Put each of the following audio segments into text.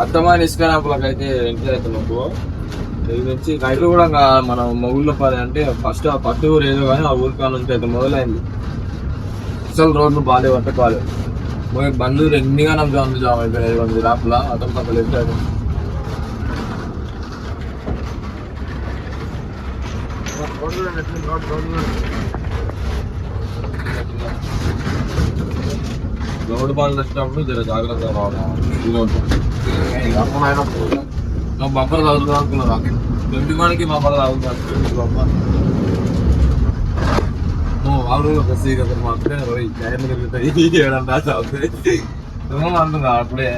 అర్థమైన ఇసుక ర్యాంపులకు ఎంటర్ అయితే మాకు. ఇది నుంచి రైతులు కూడా ఇంకా మన మొగుళ్ళ పని అంటే ఫస్ట్ ఆ పట్టు ఊరు ఏదో కానీ ఆ ఊరికా నుంచి అయితే మొదలైంది. అసలు రోడ్లు బాగాలేవు అంటే బాగాలేవు పోయి బండ్లు ఎన్నిగా నాకు జామ్ జామ్ అయిపోయినాయి మంది రాపుల అతను పక్కన ఎట్టారు రోడ్డు వచ్చినప్పుడు జర జాగ్రత్తగా రావడం నా బంపర్ తాగుతుంది అనుకున్నా ట్వంటీ వన్కి బంపర్ తాగుతుంది బంపర్ వాళ్ళు ఒక సీరియస్ మాత్రమే పోయి టైర్లు తిరుగుతాయి ఏడంతా చదువుతుంది ఏమో అంటున్నా అప్పుడే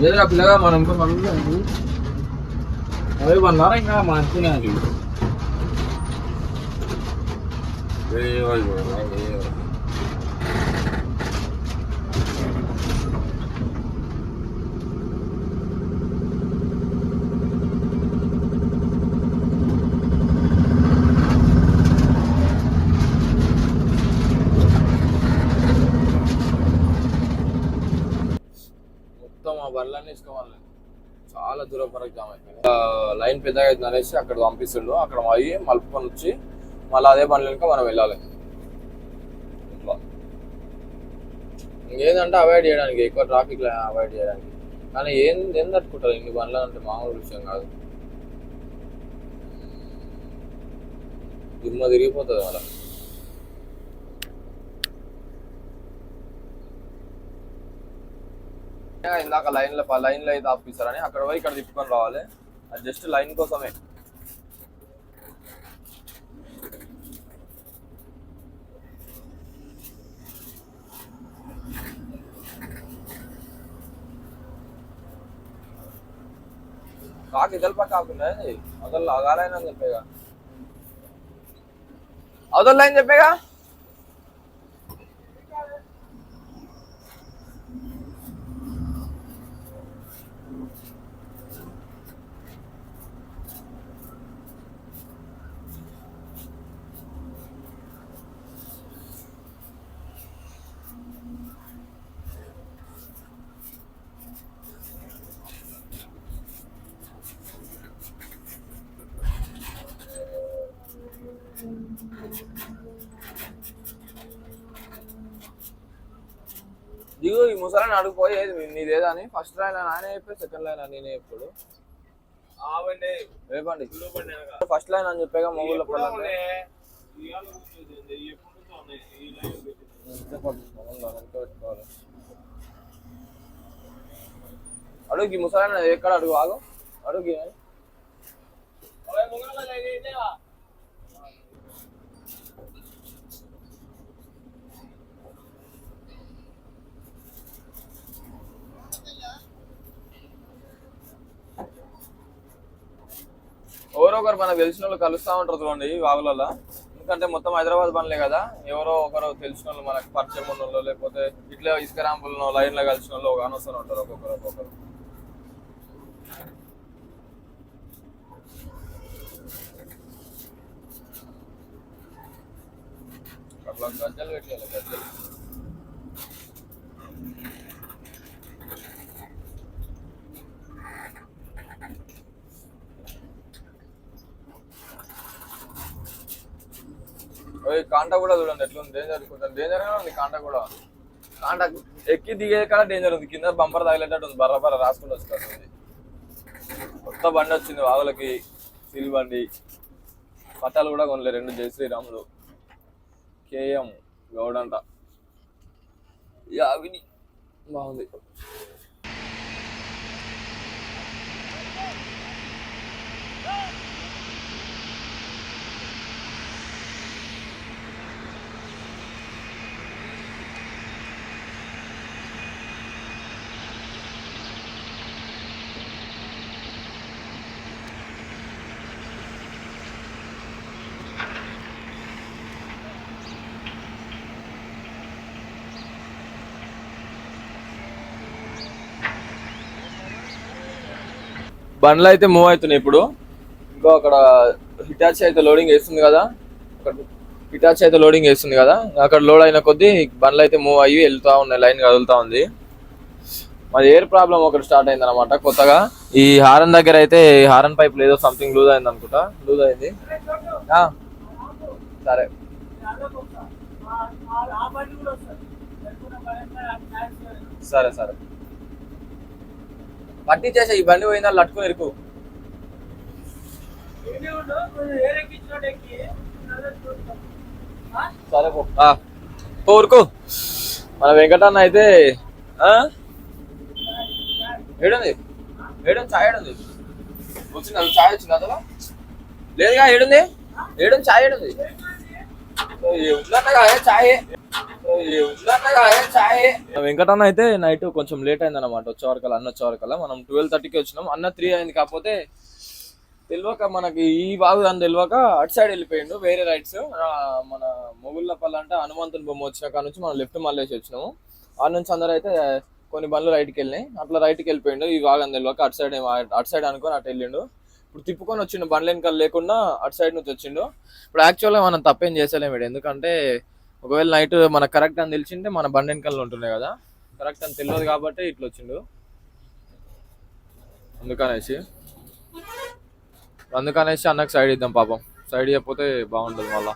లేదా పిల్లగా మనం ఇంకా మనం అవి వన్నారా ఇంకా మంచిగా అది ఏయ్ ఓయ్ ఓయ్ ఓయ్ ఓయ్. చాలా దూరం వరకు జామ్ అయిపోయింది. లైన్ పెద్దగా అవుతుంది అనేసి అక్కడ పంపిస్తుండు. అక్కడ అయ్యి మలుపుకొని వచ్చి మళ్ళీ అదే బండ్లు వెనుక మనం వెళ్ళాలి. ఇంకేందంటే అవాయిడ్ చేయడానికి ఎక్కువ ట్రాఫిక్ అవాయిడ్ చేయడానికి. కానీ ఏం ఏం తట్టుకుంటారు? ఇన్ని బండ్లు అంటే మామూలు విషయం కాదు. దిమ్మ తిరిగిపోతుంది మళ్ళీ. ఇందాక లైన్లో లైన్లో అయితే ఆపిస్తారని అక్కడ పోయి ఇక్కడ తిప్పుకొని రావాలి అది జస్ట్ లైన్ కోసమే కాకి ఇదల్ పక్క ఆకుండా అవతల అగాలైన చెప్పేగా అవతల లైన్ చెప్పేగా దిగు ఈ ముసలాన్ని అడుగుపోయి ఏది నీదేదా అని ఫస్ట్ లైన్ నానే చెప్పి సెకండ్ లైన్ నేనే ఎప్పుడు రేపండి. ఫస్ట్ లైన్ అని చెప్పాగా మొగుళ్ళ అడుగు ఈ ముసలాన్ని ఎక్కడ అడుగు ఆగు. అడుగు ఎవరో ఒకరు మనకు తెలిసిన వాళ్ళు కలుస్తా ఉంటారు చూడండి వాగులలో. ఎందుకంటే మొత్తం హైదరాబాద్ పనులే కదా. ఎవరో ఒకరు తెలిసిన వాళ్ళు మనకు పరిచయం ఉన్న వాళ్ళు లేకపోతే ఇట్లా ఇసుక ర్యాంపులను లైన్లో కలిసిన వాళ్ళు ఒక అనవసరం ఉంటారు ఒక్కొక్కరు ఒక్కొక్కరు. అట్లా గజ్జలు పెట్టాలి గజ్జలు. కాంటా కూడా చూడండి ఎట్లుంది? డేంజర్ కొంచెం డేంజర్గా ఉంది కాంటా కూడా. కాంటా ఎక్కి దిగే కాడ డేంజర్ ఉంది. కింద బంపర్ తగిలేటట్టు ఉంది. బర్ర బర్ర రాసుకుంటూ వస్తారు కొత్త బండి వచ్చింది వాగులకి సిల్ బండి. పట్టాలు కూడా కొనలే రెండు జై శ్రీరాములు. కేఎం గౌడంట యావిని బాగుంది. బండ్లు అయితే మూవ్ అవుతున్నాయి ఇప్పుడు. ఇంకో అక్కడ హిటాచి అయితే లోడింగ్ వేస్తుంది కదా. అక్కడ హిటాచి అయితే లోడింగ్ వేస్తుంది కదా. అక్కడ లోడ్ అయిన కొద్దీ బండ్లు అయితే మూవ్ అయ్యి వెళ్తూ ఉన్నాయి. లైన్ కదులుతూ ఉంది. మరి ఎయిర్ ప్రాబ్లం ఒకటి స్టార్ట్ అయింది అనమాట కొత్తగా ఈ హారన్ దగ్గర అయితే హారన్ పైప్ ఏదో సంథింగ్ లూజ్ అయింది అనుకుంటా. లూజ్ అయింది. సరే. సరే సరే. బట్టి చేసే ఈ బండి పోయిందా లట్టుకుని ఇరుకు. సరే పో. ఊరుకు. మన వెంకటన్న అయితే ఆ? ఏడుంది? ఏడుంది ఛాయ్ ఏడుంది? వచ్చింది? అది ఛాయ్ వచ్చింది అసలు లేదుగా ఏడుంది? ఏడుంది ఛాయ్ ఏడుంది ఉందన్నగా ఛాయ్ ఉందన్నగా ఛాయ్ వెంకటన్న అయితే నైట్ కొంచెం లేట్ అయింది అనమాట వచ్చేవరకల్లా అన్న వచ్చేవరకల్లా మనం ట్వెల్వ్ థర్టీకి వచ్చినాం. అన్న త్రీ అయింది కాకపోతే తెలియక మనకి ఈ బాగు అని తెలియక అటు సైడ్ వెళ్ళిపోయిండు. వేరే రైట్స్ మన మొగుళ్ళపల్లి అంటే హనుమంతుని బొమ్మ వచ్చిన కాడ నుంచి మనం లెఫ్ట్ మళ్ళేసి వచ్చినాము. ఆ నుంచి అందరూ అయితే కొన్ని బండ్లు రైట్కి వెళ్ళినాయి. అట్లా రైట్కి వెళ్ళిపోయిండు. ఈ బాగా తెలియక అటు సైడ్ అటు సైడ్ అనుకొని అటు వెళ్ళిండు. ఇప్పుడు తిప్పుకొని వచ్చిండు బండ్ల వెనకాల లేకుండా అటు సైడ్ నుంచి వచ్చిండు. ఇప్పుడు యాక్చువల్గా మనం తప్పేం చేసలేము ఎందుకంటే ఒకవేళ నైట్ మనకు కరెక్ట్ అని తెలిసింటే మన బండి వెనకాల ఉంటుండే కదా. కరెక్ట్ అని తెలియదు కాబట్టి ఇట్లా వచ్చిండు. అందుకనేసి. అందుకనేసి అన్నకు సైడ్ ఇద్దాం పాపం. సైడ్ ఇవ్వకపోతే బాగుంటుంది మళ్ళా.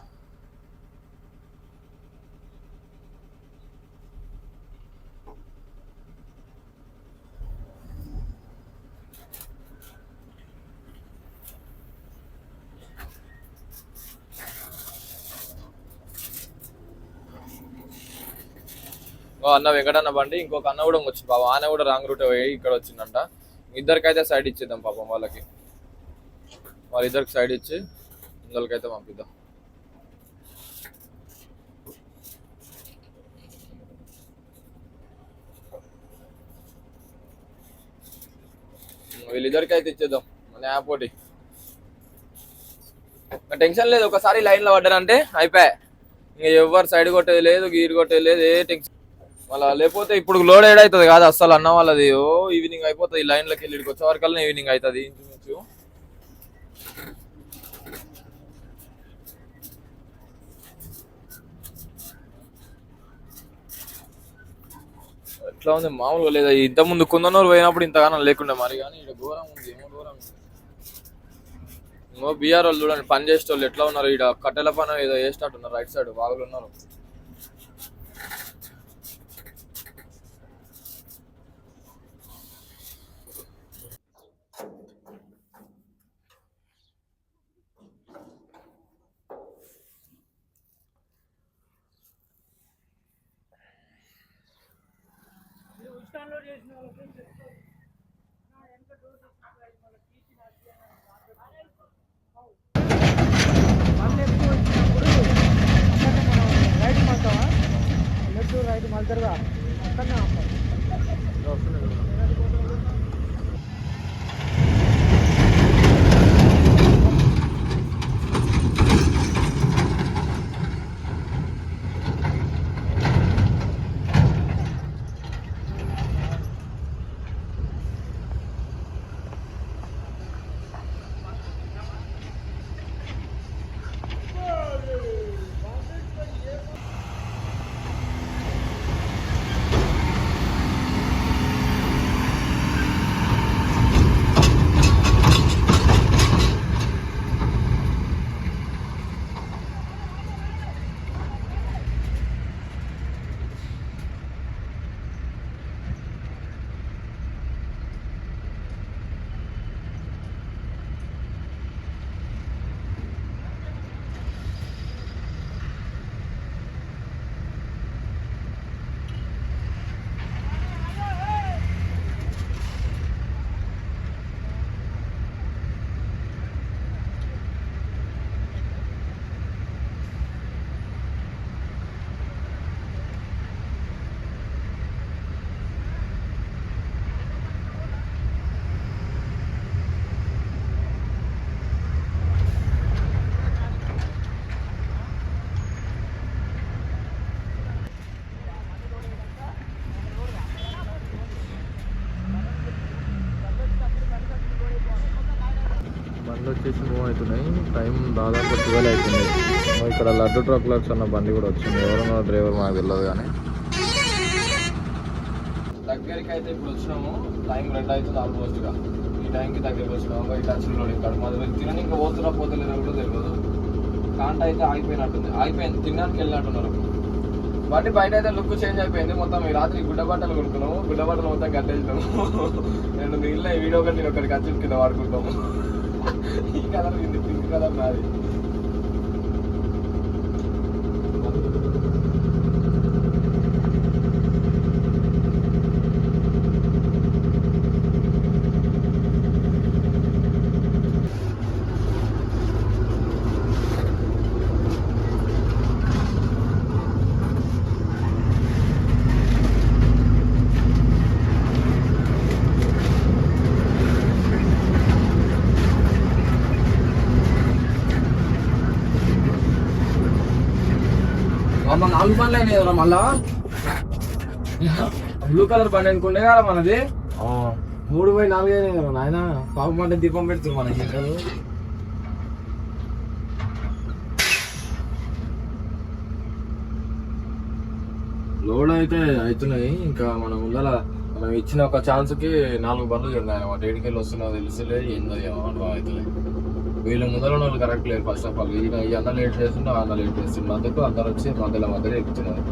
అన్న వెంకటన్న బండి ఇంకొక అన్న కూడా వచ్చింది. పాపం ఆయన కూడా రాంగ్ రూట్ పోయి ఇక్కడ వచ్చిందంట. ఇద్దరికైతే సైడ్ ఇచ్చేద్దాం పాపం వాళ్ళకి. వాళ్ళిద్దరికి సైడ్ ఇచ్చి ఇందులోకైతే పంపిద్దాం. వీళ్ళిద్దరికి అయితే ఇచ్చేద్దాం. మన యాప్ ఒకటి. టెన్షన్ లేదు. ఒకసారి లైన్లో పడ్డారంటే అయిపోయా ఇంకా ఎవరు సైడ్ కొట్టేది లేదు గీరు కొట్టేది లేదు ఏ టెన్షన్ మళ్ళా లేకపోతే ఇప్పుడు లోడ్ ఏడ్ అవుతుంది కాదు అస్సలు అన్న వాళ్ళది. ఓ ఈవినింగ్ అయిపోతుంది లైన్లోకి వెళ్ళి ఇక్కడికి వచ్చే వరకల్లా ఈవినింగ్ అవుతుంది ఇంచుమించు. ఎట్లా ఉంది? మామూలుగా లేదా? ఇంత ముందు కుందనూరు పోయినప్పుడు ఇంతగానో లేకుండే మరి కానీ ఇక్కడ ఘోరం ఉంది ఏమో ఘోరం ఉంది. ఇంకో బీఆర్ వాళ్ళు చూడండి పని చేసే వాళ్ళు ఎట్లా ఉన్నారు? ఇక్కడ కట్టెల పని ఏదో వేసినట్టు ఉన్నారు రైట్ సైడ్ వాళ్ళు ఉన్నారు. करवा करना आपको బండ్లు వచ్చేసి మూవ్ అవుతున్నాయి. టైం దాదాపు ట్వెల్వ్ అవుతుంది. ఇక్కడ లడ్డు ట్రక్లర్స్ అన్న బండి కూడా వచ్చింది. ఎవరన్నా డ్రైవర్ మాకు తెలియదు కానీ. దగ్గరికి అయితే ఇప్పుడు వచ్చినాము. టైం రెండు అవుతుంది ఆల్మోస్ట్గా ఈ టైంకి దగ్గరికి వచ్చినాము. బయట వచ్చిన ఇక్కడ మొదలు తినని ఇంకా పోతున్నా పోతలేదో కూడా తెలియదు కాంట అయితే ఆగిపోయినట్టుంది. ఆగిపోయింది. తినడానికి వెళ్ళినట్టున్నారు. వాటి బయట అయితే లుక్ చేంజ్ అయిపోయింది. మొత్తం ఈ రాత్రి గుడ్డ బట్టలు కొనుక్కున్నాము. గుడ్డ బట్టలు మొత్తం కట్టేసినాము నేను మిగిలిన వీడియో ఒకటి నేను ఒకటి కింద వాడుకుంటాము. ఈ కలర్ ఇది పింక్ కలర్ నాలుగు బండ్లు అయినాయి కదా మళ్ళా? బ్లూ కలర్ బండి అనుకుంటే కదా మనది. మూడు బై నాలుగు అయినాయి కదా నాయన. పాపం పంట దీపం పెడుతుంది మనకి లోడ్ అయితే అవుతున్నాయి. ఇంకా మనం ముందర మనం ఇచ్చిన ఒక ఛాన్స్కి నాలుగు బండ్లు ఉన్నాయి అన్నమాట ఏడికెళ్ళి వస్తున్నా తెలుసులే ఏందో అవుతలేదు. వీళ్ళ ముందర ఉన్న వాళ్ళు కరెక్ట్ లేదు ఫస్ట్ ఆఫ్ ఆల్ ఈయన ఈ అన్న లేట్ చేస్తుండే ఆ అన్న లేట్ చేస్తుండే అందుకు అందరు వచ్చి మధ్యలో మధ్యలో ఎక్కుతున్నారు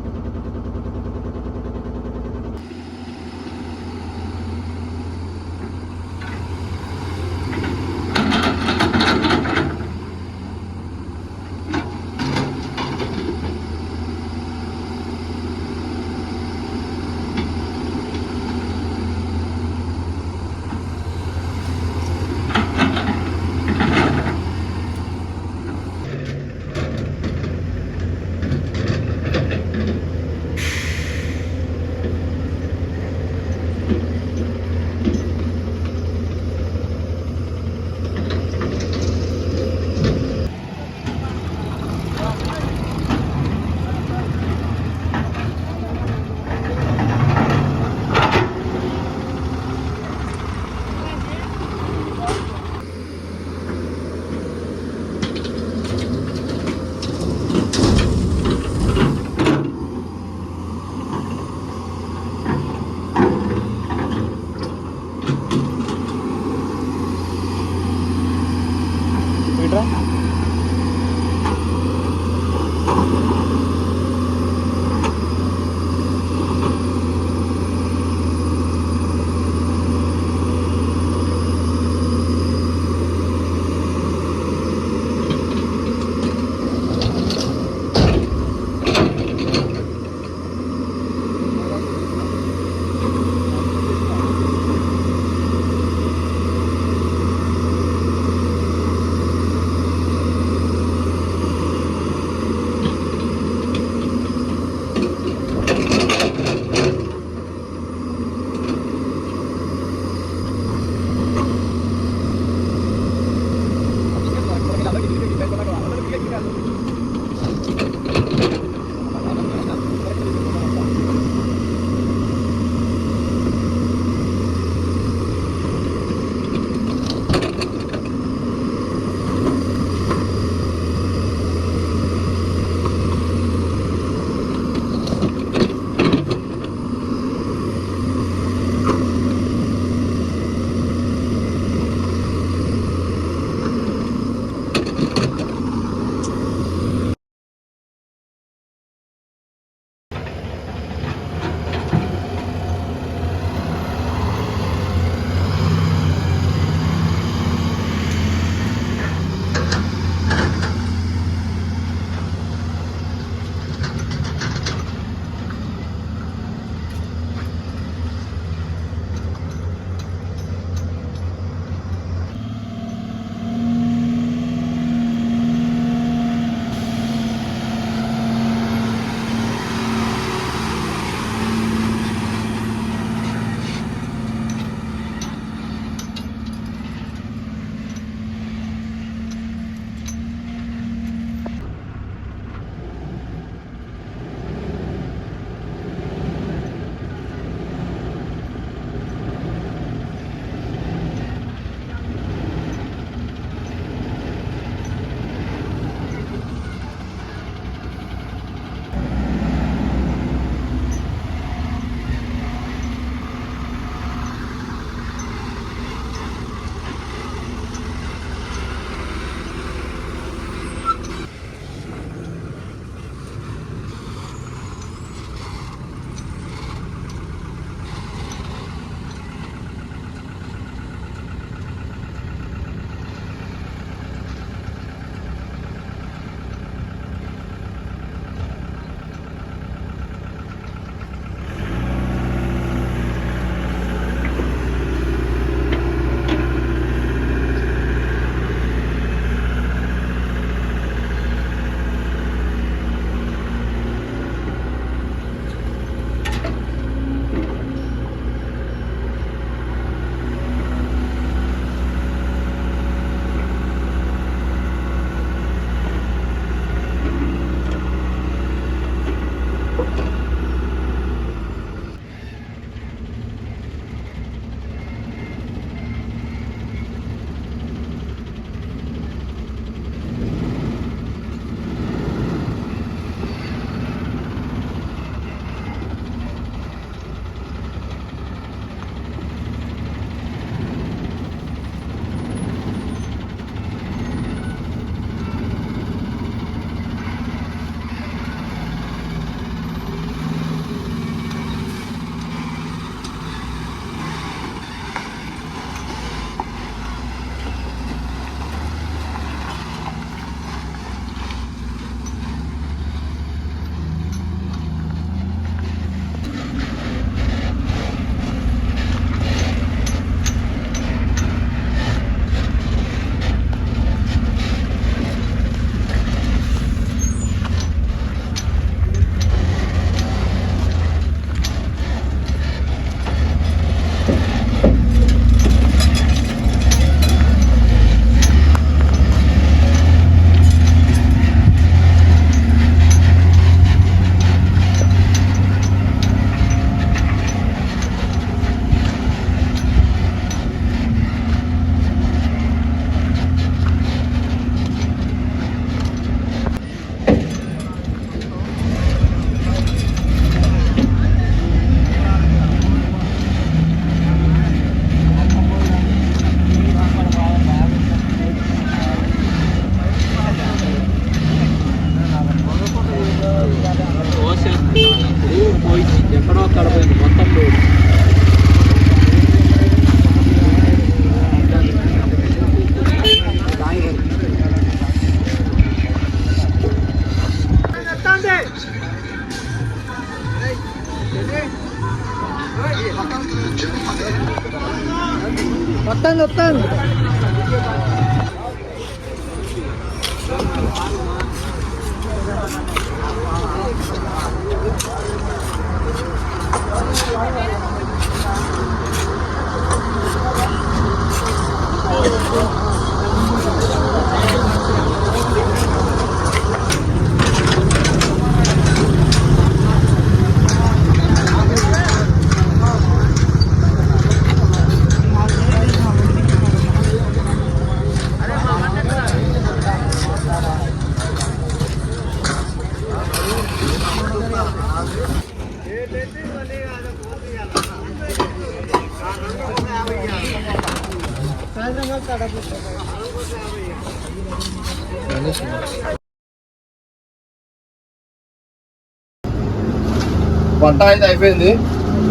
వంట అయితే అయిపోయింది.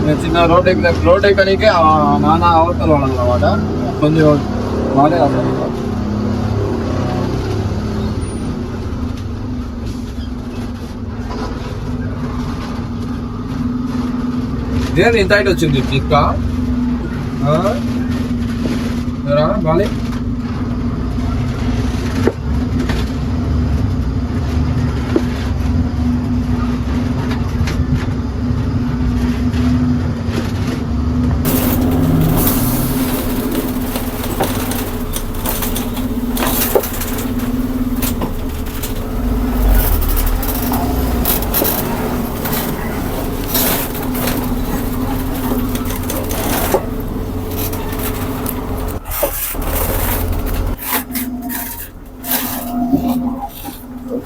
నేను చిన్న రోడ్ ఎక్కి రోడ్ ఎక్కడానికి ఆ నాన్న అవతల అనమాట కొంచెం బాగానే అసలు ఇదేంటి ఇంత హైట్ వచ్చింది పిక్క బాలే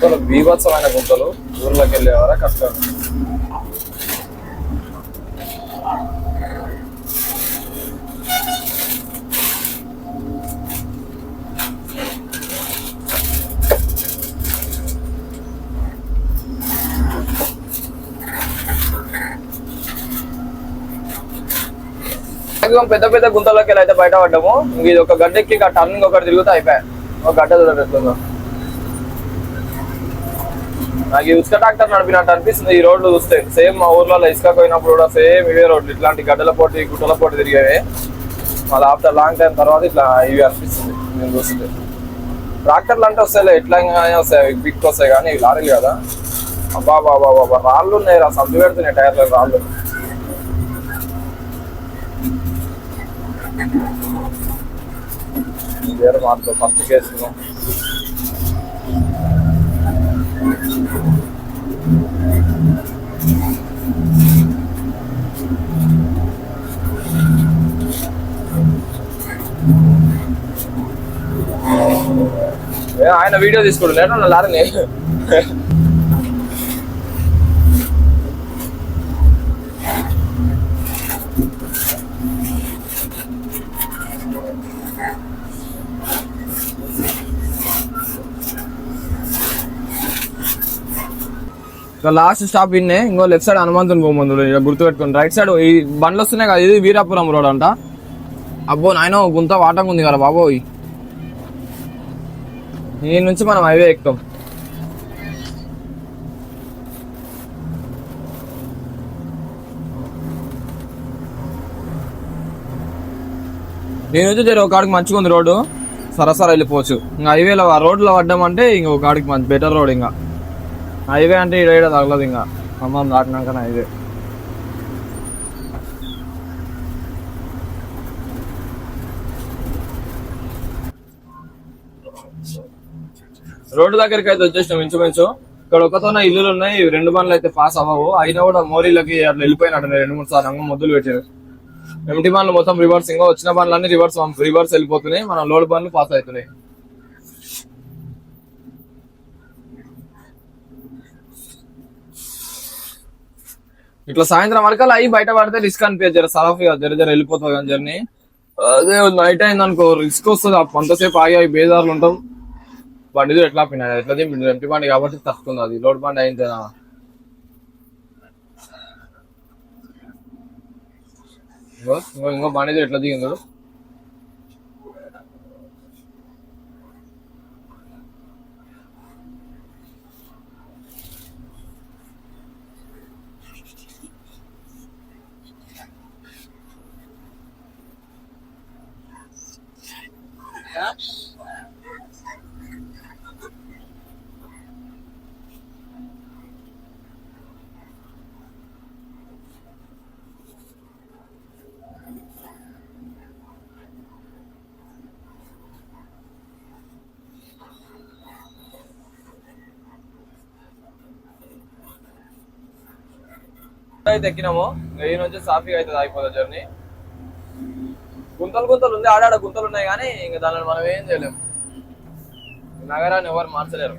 గుంతలు బీభత్సమైన గుంతలు ఊర్లోకి వెళ్ళేవారా కష్టం మాక్సిమం పెద్ద పెద్ద గుంతలోకి వెళ్ళి అయితే బయట పడ్డాము ఇది ఒక గడ్డెక్కి ఇక టర్నింగ్ ఒకటి తిరుగుతూ అయిపోయాయి. ఒక గడ్డ చూడండి ఎట్లుందో నాకు ఇసుక ట్రాక్టర్ నడిపినట్టు అనిపిస్తుంది. ఈ రోడ్లు చూస్తే సేమ్ మా ఊర్లలో ఇసుక పోయినప్పుడు కూడా సేమ్ ఇవే రోడ్లు. ఇట్లాంటి గడ్డల పోటీ గుట్టల పోటీ తిరిగేవి మళ్ళీ ఆఫ్టర్ లాంగ్ టైం తర్వాత ఇట్లా ఇవి అనిపిస్తుంది. నేను చూస్తే ట్రాక్టర్లు అంటే వస్తాయి ఎట్లా వస్తాయి. బిక్ వస్తాయి కానీ ఇవి లారీలు కదా. అబ్బా బాబా బాబా రాళ్ళు ఉన్నాయి రా. సందు పెడుతున్నాయి టైర్లు రాళ్ళు. వేరే మార్పు ఫస్ట్ కేసు ఆయన వీడియో తీసుకోడు నేను లారని. ఇక లాస్ట్ స్టాప్ ఇన్నే. ఇంకో లెఫ్ట్ సైడ్ హనుమంతుని పోమందుడు ఇక్కడ గుర్తు పెట్టుకుని రైట్ సైడ్ ఈ బండ్లు వస్తున్నాయి కదా ఇది వీరాపురం రోడ్ అంట. అబ్బో నాయన గుంత వాటంగా ఉంది కదా బాబోయ్. ఈ నుంచి మనం హైవే ఎక్కుతాం. నేను వచ్చి ఒక కాడికి మంచిగా ఉంది రోడ్డు. సరసర వెళ్ళిపోవచ్చు. ఇంకా హైవేలో ఆ రోడ్లో పడ్డామంటే ఇంక ఒక కాడికి మంచి బెటర్ రోడ్ ఇంకా. హైవే అంటే ఈడ ఈడ తగలదు ఇంకా. ఖమ్మం దాటినాక హైవే. రోడ్డు దగ్గరికి అయితే వచ్చేసినాం ఇంచుమించు. ఇక్కడ ఒకతోనే ఇల్లులు ఉన్నాయి రెండు బండ్లు అయితే పాస్ అవ్వవు. అయినా కూడా మోరీలకి అట్లా వెళ్ళిపోయినట్టు రెండు మూడు సార్లు రంగం మొద్దులు పెట్టారు ఎంటి బండ్లు మొత్తం రివర్స్ ఇంకా వచ్చిన బండ్లు అన్ని రివర్స్ రివర్స్ వెళ్ళిపోతున్నాయి. మన లోడ్ బండ్లు పాస్ అవుతున్నాయి. ఇట్లా సాయంత్రం వరకు అలా అయ్యి బయట పడితే రిస్క్ అనిపించారు జర సరఫ్ జర జర వెళ్ళిపోతుంది కానీ జర్నీ అదే నైట్ అయింది అనుకో రిస్క్ వస్తుంది. అప్పుడు అంతసేపు ఆగి ఆగి బేదారులు ఉంటాం. బండి ఎట్లా పిన్నా ఎట్లా దింపింది ఎంపీ బండి కాబట్టి తక్కువ అది. లోడ్ బండి అయిందేనా ఇంకో ఇంకో బండి ఎట్లా దిగిందో అయితే ఎక్కినాము ఇంకా ఈ నుంచి సాఫీగా అయితే ఆగిపోతుంది జర్నీ. గుంతలు గుంతలు ఉంది ఆడాడ గుంతలు ఉన్నాయి కానీ ఇంకా దానిని మనం ఏం చేయలేము నగరాన్ని ఎవరు మార్చలేరు.